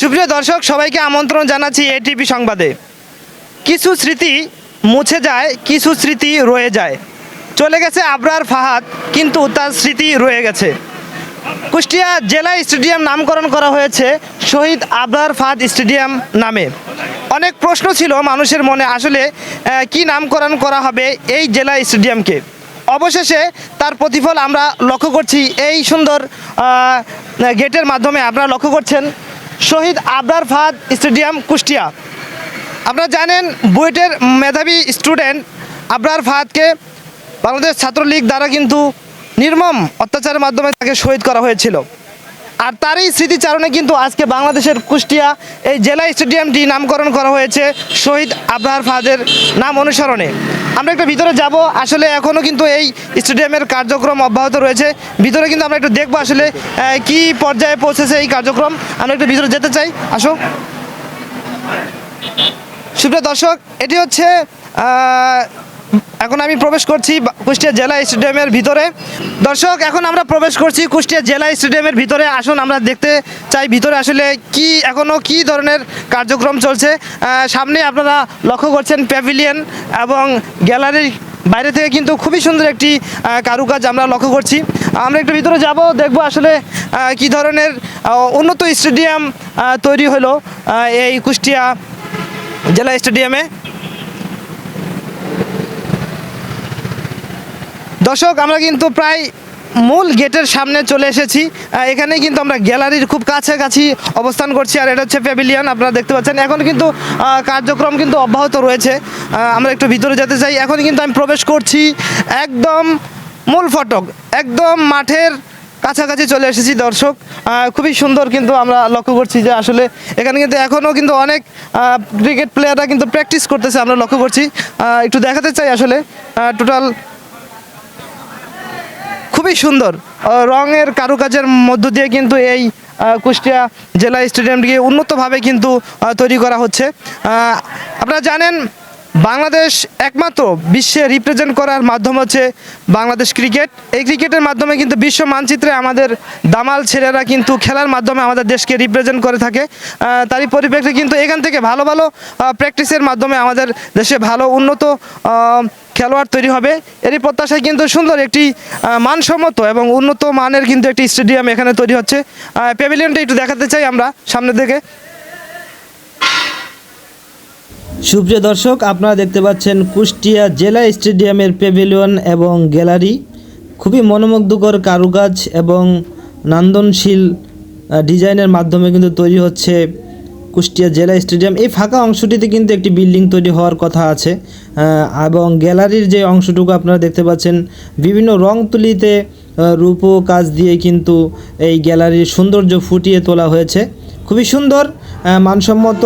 সুপ্রিয় দর্শক, সবাইকে আমন্ত্রণ জানাচ্ছি এটিপি সংবাদে। কিছু স্মৃতি মুছে যায়, কিছু স্মৃতি রয়ে যায়। চলে গেছে আবরার ফাহাদ, কিন্তু তার স্মৃতি রয়ে গেছে। কুষ্টিয়া জেলা স্টেডিয়াম নামকরণ করা হয়েছে শহীদ আবরার ফাহাদ স্টেডিয়াম নামে। অনেক প্রশ্ন ছিল মানুষের মনে আসলে কি নামকরণ করা হবে এই জেলা স্টেডিয়ামকে। অবশেষে তার প্রতিফল আমরা লক্ষ্য করছি, এই সুন্দর গেটের মাধ্যমে আপনারা লক্ষ্য করছেন। শহীদ আবরার ফাদ স্টেডিয়াম, কুষ্টিয়া। আপনারা জানেন, বুয়েটের মেধাবী স্টুডেন্ট আবরার ফাহাদকে বাংলাদেশ ছাত্রলীগ দ্বারা কিন্তু নির্মম অত্যাচারের মাধ্যমে তাকে শহীদ করা হয়েছিল। আর তারই স্মৃতিচারণে কিন্তু আজকে বাংলাদেশের কুষ্টিয়া এই জেলা স্টেডিয়ামটি নামকরণ করা হয়েছে শহীদ আবরার ফাহাদের নাম অনুসরণে। আমরা একটু ভিতরে যাব। আসলে এখনও কিন্তু এই স্টেডিয়ামের কার্যক্রম অব্যাহত রয়েছে। ভিতরে কিন্তু আমরা একটু দেখব আসলে কি পর্যায়ে পৌঁছেছে এই কার্যক্রম। আমরা একটু ভিতরে যেতে চাই। আসো। সুপ্রিয় দর্শক, এটি হচ্ছে এখন আমি প্রবেশ করছি কুষ্টিয়া জেলা স্টেডিয়ামের ভিতরে। দর্শক, এখন আমরা প্রবেশ করছি কুষ্টিয়া জেলা স্টেডিয়ামের ভিতরে। আসুন, আমরা দেখতে চাই ভিতরে আসলে কি এখনও কি ধরনের কার্যক্রম চলছে। সামনে আপনারা লক্ষ্য করছেন প্যাভিলিয়ন এবং গ্যালারি বাইরে থেকে কিন্তু খুবই সুন্দর একটি কারুকাজ আমরা লক্ষ্য করছি। আমরা একটু ভিতরে যাব, দেখব আসলে কি ধরনের উন্নত স্টেডিয়াম তৈরি হলো এই কুষ্টিয়া জেলা স্টেডিয়ামে। দর্শক, আমরা কিন্তু প্রায় মূল গেটের সামনে চলে এসেছি। এখানে কিন্তু আমরা গ্যালারির খুব কাছাকাছি অবস্থান করছি, আর এটা হচ্ছে প্যাভিলিয়ন আপনারা দেখতে পাচ্ছেন। এখন কিন্তু কার্যক্রম কিন্তু অব্যাহত রয়েছে। আমরা একটু ভিতরে যেতে চাই। এখন কিন্তু আমি প্রবেশ করছি একদম মূল ফটক, একদম মাঠের কাছাকাছি চলে এসেছি দর্শক। খুবই সুন্দর কিন্তু আমরা লক্ষ্য করছি যে আসলে এখানে কিন্তু এখনও কিন্তু অনেক ক্রিকেট প্লেয়াররা কিন্তু প্র্যাকটিস করতেছে, আমরা লক্ষ্য করছি। একটু দেখাতে চাই আসলে। টোটাল খুবই সুন্দর। রঙের কারুকাজের মধ্য দিয়ে কিন্তু এই কুষ্টিয়া জেলা স্টেডিয়ামটিকে উন্নতভাবে কিন্তু তৈরি করা হচ্ছে। আপনারা জানেন বাংলাদেশ একমাত্র বিশ্বে রিপ্রেজেন্ট করার মাধ্যম হচ্ছে বাংলাদেশ ক্রিকেট এই ক্রিকেটের মাধ্যমে কিন্তু বিশ্ব মানচিত্রে আমাদের দামাল ছেলেরা কিন্তু খেলার মাধ্যমে আমাদের দেশকে রিপ্রেজেন্ট করে থাকে। তারই পরিপ্রেক্ষিতে কিন্তু এখান থেকে ভালো ভালো প্র্যাকটিসের মাধ্যমে আমাদের দেশে ভালো উন্নত খেলোয়াড় তৈরি হবে। এরই প্রত্যাশায় কিন্তু সুন্দর একটি মানসম্মত এবং উন্নত মানের কিন্তু একটি স্টেডিয়াম এখানে তৈরি হচ্ছে। প্যাভিলিয়নটা একটু দেখাতে চাই আমরা সামনে থেকে সুপ্রিয় দর্শক, আপনারা দেখতে পাচ্ছেন কুষ্টিয়া জেলা স্টেডিয়ামের প্যাভিলিয়ন এবং গ্যালারি। খুবই মনোমুগ্ধকর কারুকাজ এবং নন্দনশীল ডিজাইনের মাধ্যমে কিন্তু তৈরি হচ্ছে কুষ্টিয়া জেলা স্টেডিয়াম। এই ফাঁকা অংশটিতে কিন্তু একটি বিল্ডিং তৈরি হওয়ার কথা আছে এবং গ্যালারির যে অংশটুকু আপনারা দেখতে পাচ্ছেন, বিভিন্ন রং তুলিতে রূপো কাজ দিয়ে কিন্তু এই গ্যালারির সৌন্দর্য ফুটিয়ে তোলা হয়েছে। খুবই সুন্দর মানসম্মত।